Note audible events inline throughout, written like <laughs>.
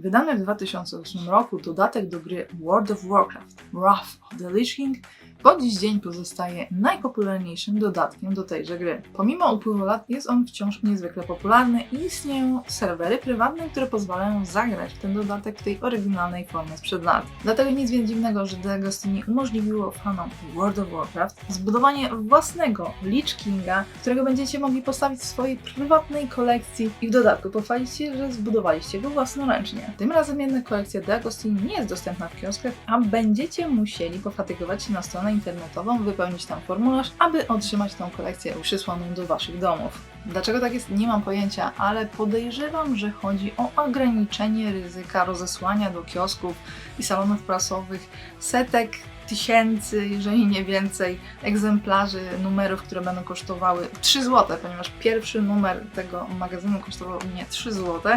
Wydany w 2008 roku dodatek do gry World of Warcraft Wrath of the Lich King po dziś dzień pozostaje najpopularniejszym dodatkiem do tejże gry. Pomimo upływu lat jest on wciąż niezwykle popularny i istnieją serwery prywatne, które pozwalają zagrać w ten dodatek w tej oryginalnej formie sprzed lat. Dlatego nic więc dziwnego, że The Destiny umożliwiło fanom World of Warcraft zbudowanie własnego Lich Kinga, którego będziecie mogli postawić w swojej prywatnej kolekcji i w dodatku pochwalić się, że zbudowaliście go własnoręcznie. Tym razem jednak kolekcja The Agostini nie jest dostępna w kioskach, a będziecie musieli pofatygować się na stronę internetową, wypełnić tam formularz, aby otrzymać tą kolekcję przysłaną do Waszych domów. Dlaczego tak jest, nie mam pojęcia, ale podejrzewam, że chodzi o ograniczenie ryzyka rozesłania do kiosków i salonów prasowych setek tysięcy, jeżeli nie więcej, egzemplarzy numerów, które będą kosztowały 3 zł, ponieważ pierwszy numer tego magazynu kosztował mnie 3 zł,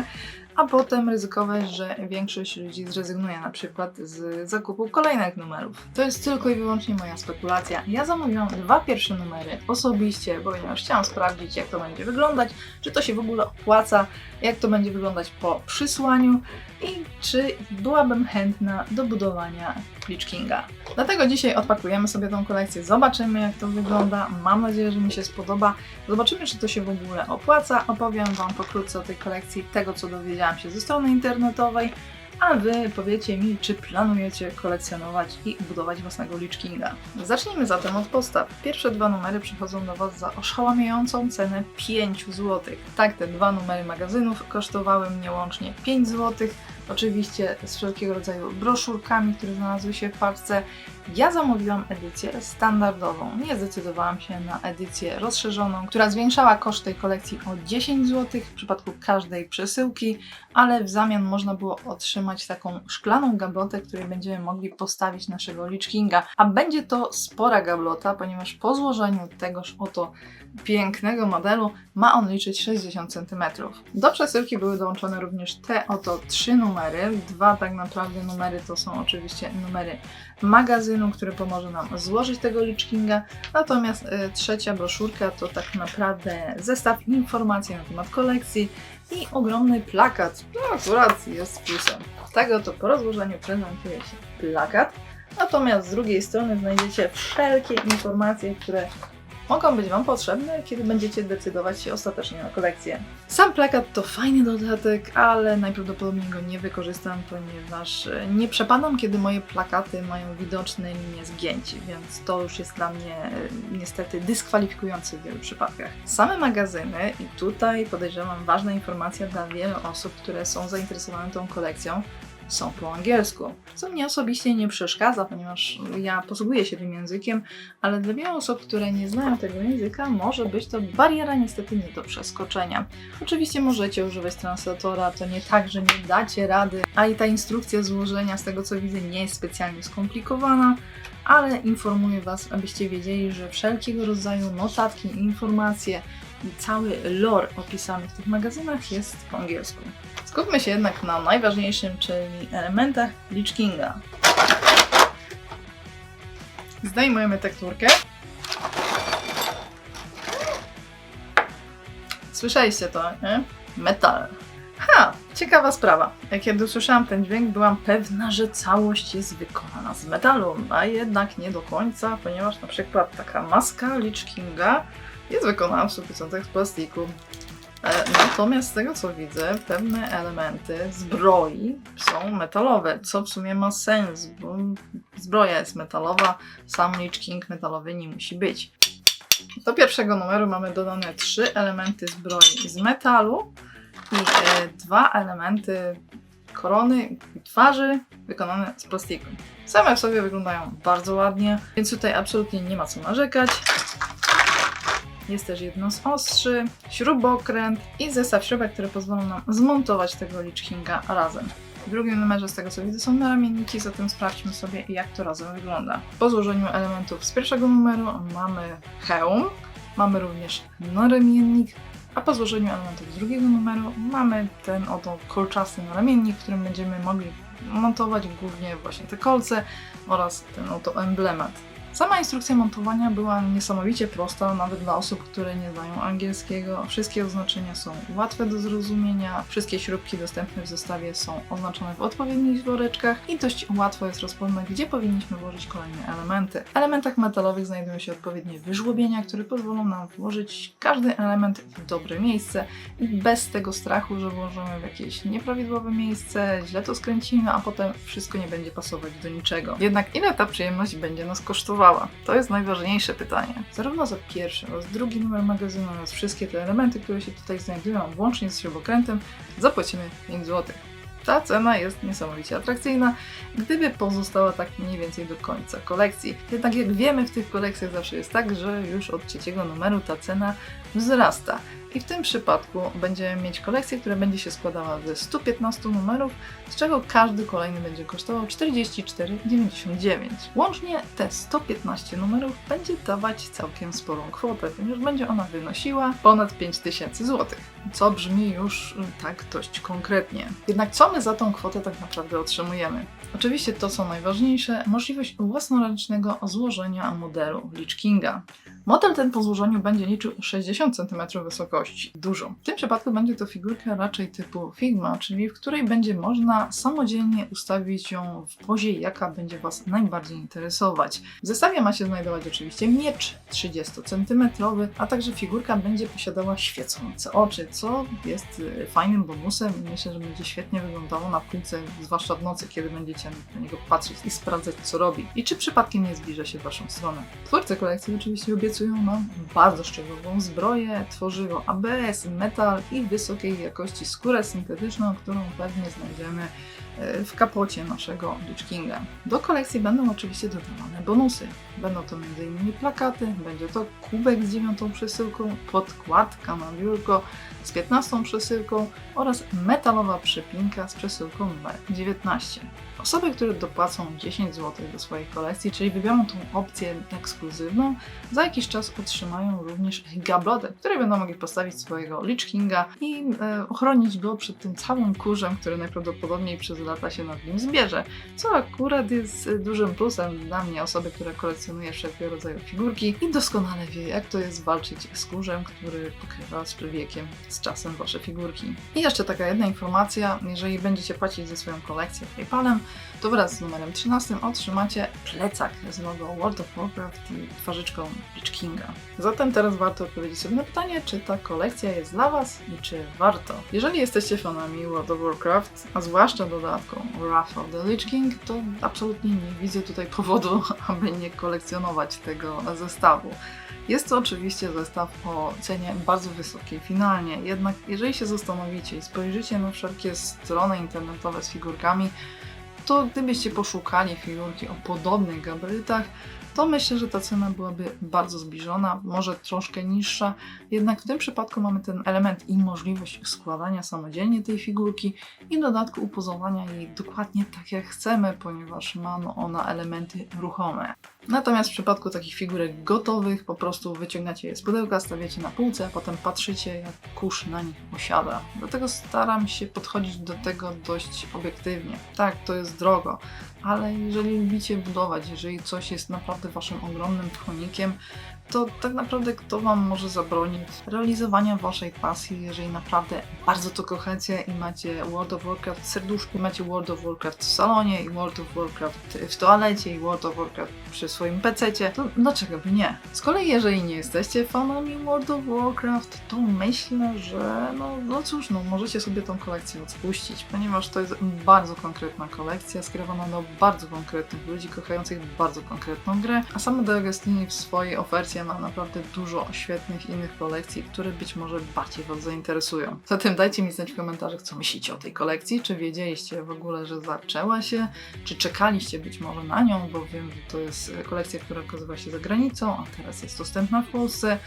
a potem ryzykować, że większość ludzi zrezygnuje na przykład z zakupu kolejnych numerów. To jest tylko i wyłącznie moja spekulacja. Ja zamówiłam dwa pierwsze numery osobiście, ponieważ chciałam sprawdzić, jak to będzie wyglądać, czy to się w ogóle opłaca, jak to będzie wyglądać po przysłaniu i czy byłabym chętna do budowania Lich Kinga. Dlatego dzisiaj odpakujemy sobie tą kolekcję, zobaczymy jak to wygląda. Mam nadzieję, że mi się spodoba. Zobaczymy, czy to się w ogóle opłaca. Opowiem Wam pokrótce o tej kolekcji, tego co dowiedziałam się ze strony internetowej, a Wy powiecie mi, czy planujecie kolekcjonować i budować własnego Lich. Zacznijmy zatem od podstaw. Pierwsze dwa numery przychodzą do Was za oszałamiającą cenę 5 zł. Tak, te dwa numery magazynów kosztowały mnie łącznie 5 zł. Oczywiście z wszelkiego rodzaju broszurkami, które znalazły się w paczce. Ja zamówiłam edycję standardową. Nie zdecydowałam się na edycję rozszerzoną, która zwiększała koszt tej kolekcji o 10 zł w przypadku każdej przesyłki, ale w zamian można było otrzymać taką szklaną gablotę, której będziemy mogli postawić naszego Lich Kinga. A będzie to spora gablota, ponieważ po złożeniu tegoż oto pięknego modelu ma on liczyć 60 cm. Do przesyłki były dołączone również te oto trzy numery. Dwa tak naprawdę numery to są oczywiście numery magazynu, który pomoże nam złożyć tego Lich Kinga. Natomiast y, trzecia broszurka to tak naprawdę zestaw informacji na temat kolekcji i ogromny plakat. No akurat jest plusem. Tego to po rozłożeniu prezentuje się plakat. Natomiast z drugiej strony znajdziecie wszelkie informacje, które mogą być Wam potrzebne, kiedy będziecie decydować się ostatecznie na kolekcję. Sam plakat to fajny dodatek, ale najprawdopodobniej go nie wykorzystam, ponieważ e, nie przepadam, kiedy moje plakaty mają widoczne linie zgięci, więc to już jest dla mnie e, niestety dyskwalifikujące w wielu przypadkach. Same magazyny, i tutaj podejrzewam ważna informacja dla wielu osób, które są zainteresowane tą kolekcją, są po angielsku, co mnie osobiście nie przeszkadza, ponieważ ja posługuję się tym językiem, ale dla wielu osób, które nie znają tego języka, może być to bariera niestety nie do przeskoczenia. Oczywiście możecie używać translatora, to nie tak, że nie dacie rady, a i ta instrukcja złożenia, z tego co widzę, nie jest specjalnie skomplikowana, ale informuję Was, abyście wiedzieli, że wszelkiego rodzaju notatki, informacje cały lore opisany w tych magazynach jest po angielsku. Skupmy się jednak na najważniejszym, czyli elementach Lich Kinga. Zdejmujemy tekturkę. Słyszeliście to, nie? Metal. Ha, ciekawa sprawa. Kiedy usłyszałam ten dźwięk, byłam pewna, że całość jest wykonana z metalu, a jednak nie do końca, ponieważ na przykład taka maska Lich Kinga jest wykonana w 100% z plastiku. E, Natomiast z tego co widzę, pewne elementy zbroi są metalowe, co w sumie ma sens, bo zbroja jest metalowa, sam Lich King metalowy nie musi być. Do pierwszego numeru mamy dodane trzy elementy zbroi z metalu i e, dwa elementy korony i twarzy wykonane z plastiku. Same w sobie wyglądają bardzo ładnie, więc tutaj absolutnie nie ma co narzekać. Jest też jedno z ostrzy, śrubokręt i zestaw śrubek, które pozwolą nam zmontować tego Lich razem. W drugim numerze, z tego co widzę, są naramienniki, zatem sprawdźmy sobie, jak to razem wygląda. Po złożeniu elementów z pierwszego numeru mamy hełm, mamy również naramiennik, a po złożeniu elementów z drugiego numeru mamy ten oto kolczasty naramiennik, w którym będziemy mogli montować głównie właśnie te kolce oraz ten oto emblemat. Sama instrukcja montowania była niesamowicie prosta, nawet dla osób, które nie znają angielskiego. Wszystkie oznaczenia są łatwe do zrozumienia, wszystkie śrubki dostępne w zestawie są oznaczone w odpowiednich woreczkach i dość łatwo jest rozpoznać, gdzie powinniśmy włożyć kolejne elementy. W elementach metalowych znajdują się odpowiednie wyżłobienia, które pozwolą nam włożyć każdy element w dobre miejsce i bez tego strachu, że włożymy w jakieś nieprawidłowe miejsce, źle to skręcimy, a potem wszystko nie będzie pasować do niczego. Jednak ile ta przyjemność będzie nas kosztowała? To jest najważniejsze pytanie. Zarówno za pierwszy oraz drugi numer magazynu oraz wszystkie te elementy, które się tutaj znajdują, włącznie z śrubokrętem, zapłacimy 5 zł. Ta cena jest niesamowicie atrakcyjna, gdyby pozostała tak mniej więcej do końca kolekcji. Jednak jak wiemy, w tych kolekcjach zawsze jest tak, że już od trzeciego numeru ta cena wzrasta. I w tym przypadku będziemy mieć kolekcję, która będzie się składała ze 115 numerów, z czego każdy kolejny będzie kosztował 44,99. Łącznie te 115 numerów będzie dawać całkiem sporą kwotę, ponieważ będzie ona wynosiła ponad 5000 zł, co brzmi już y, tak dość konkretnie. Jednak co my za tą kwotę tak naprawdę otrzymujemy? Oczywiście to, co najważniejsze, możliwość własnoręcznego złożenia modelu Lich Kinga. Model ten po złożeniu będzie liczył 60 cm wysokości. Dużo. W tym przypadku będzie to figurka raczej typu Figma, czyli w której będzie można samodzielnie ustawić ją w pozie, jaka będzie Was najbardziej interesować. W zestawie ma się znajdować oczywiście miecz 30 cm, a także figurka będzie posiadała świecące oczy, co jest y, fajnym bonusem i myślę, że będzie świetnie wyglądało na półce, zwłaszcza w nocy, kiedy będziecie na niego patrzeć i sprawdzać, co robi i czy przypadkiem nie zbliża się w Waszą stronę. Twórcy kolekcji oczywiście obiecują nam bardzo szczegółową zbroję, tworzywo ABS, metal i wysokiej jakości skórę syntetyczną, którą pewnie znajdziemy w kapocie naszego Lich Kinga. Do kolekcji będą oczywiście dodawane bonusy. Będą to m.in. plakaty, będzie to kubek z dziewiątą przesyłką, podkładka na biurko z 15 przesyłką oraz metalowa przypinka z przesyłką numer 19. Osoby, które dopłacą 10 zł do swojej kolekcji, czyli wybiorą tą opcję ekskluzywną, za jakiś czas otrzymają również gablotę, w której będą mogli postawić swojego Lich Kinga i e, ochronić go przed tym całym kurzem, który najprawdopodobniej przez lata się nad nim zbierze. Co akurat jest e, dużym plusem dla mnie, osoby, która kolekcjonuje wszelkiego rodzaju figurki i doskonale wie, jak to jest walczyć z kurzem, który pokrywa z wiekiem, z czasem wasze figurki. I jeszcze taka jedna informacja, jeżeli będziecie płacić za swoją kolekcję PayPalem, to wraz z numerem 13 otrzymacie plecak z logo World of Warcraft i twarzyczką Lich Kinga. Zatem teraz warto odpowiedzieć sobie na pytanie, czy ta kolekcja jest dla Was i czy warto. Jeżeli jesteście fanami World of Warcraft, a zwłaszcza dodatką Wrath of the Lich King, to absolutnie nie widzę tutaj powodu, <laughs> aby nie kolekcjonować tego zestawu. Jest to oczywiście zestaw o cenie bardzo wysokiej finalnie, jednak jeżeli się zastanowicie i spojrzycie na wszelkie strony internetowe z figurkami, to gdybyście poszukali figurki o podobnych gabarytach, to myślę, że ta cena byłaby bardzo zbliżona, może troszkę niższa. Jednak w tym przypadku mamy ten element i możliwość składania samodzielnie tej figurki i w dodatku upozowania jej dokładnie tak jak chcemy, ponieważ ma ona elementy ruchome. Natomiast w przypadku takich figurek gotowych, po prostu wyciągacie je z pudełka, stawiacie na półce, a potem patrzycie, jak kurz na nich osiada. Dlatego staram się podchodzić do tego dość obiektywnie. Tak, to jest drogo, ale jeżeli lubicie budować, jeżeli coś jest naprawdę waszym ogromnym tchonikiem, to tak naprawdę kto wam może zabronić realizowania waszej pasji, jeżeli naprawdę bardzo to kochacie i macie World of Warcraft w serduszku, macie World of Warcraft w salonie i World of Warcraft w toalecie i World of Warcraft przy swoim pececie, to dlaczego by nie? Z kolei jeżeli nie jesteście fanami World of Warcraft, to myślę, że no, no cóż, no możecie sobie tą kolekcję odpuścić, ponieważ to jest bardzo konkretna kolekcja skierowana do bardzo konkretnych ludzi, kochających bardzo konkretną grę, a sama D'Agostini w swojej ofercie ma naprawdę dużo świetnych innych kolekcji, które być może bardziej Was zainteresują. Zatem dajcie mi znać w komentarzach, co myślicie o tej kolekcji, czy wiedzieliście w ogóle, że zaczęła się, czy czekaliście być może na nią, bo wiem, że to jest kolekcja, która okazała się za granicą, a teraz jest dostępna w Polsce.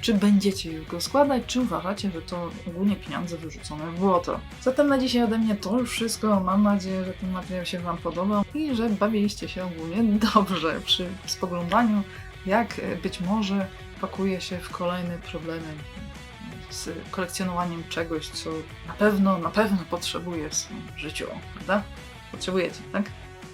Czy będziecie już go składać, czy uważacie, że to ogólnie pieniądze wyrzucone w błoto? Zatem na dzisiaj ode mnie to już wszystko. Mam nadzieję, że ten materiał się Wam podobał i że bawiliście się ogólnie dobrze przy spoglądaniu, jak e, być może pakuje się w kolejne problemy z kolekcjonowaniem czegoś, co na pewno, na pewno potrzebuje w życiu, prawda? Potrzebujecie, tak?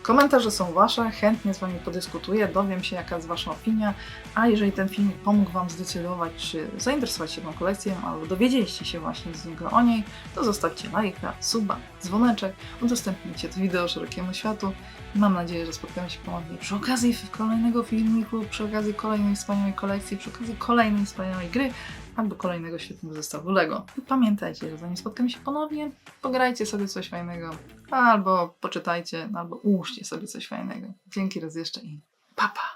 Komentarze są Wasze, chętnie z Wami podyskutuję, dowiem się jaka jest Wasza opinia, a jeżeli ten filmik pomógł Wam zdecydować, czy zainteresować się tą kolekcją, albo dowiedzieliście się właśnie z niego o niej, to zostawcie lajka, suba, dzwoneczek, udostępnijcie to wideo szerokiemu światu. Mam nadzieję, że spotkamy się ponownie przy okazji kolejnego filmiku, przy okazji kolejnej wspaniałej kolekcji, przy okazji kolejnej wspaniałej gry, albo kolejnego świetnego zestawu LEGO. Pamiętajcie, że zanim spotkamy się ponownie, pograjcie sobie coś fajnego, albo poczytajcie, albo ułóżcie sobie coś fajnego. Dzięki raz jeszcze i papa!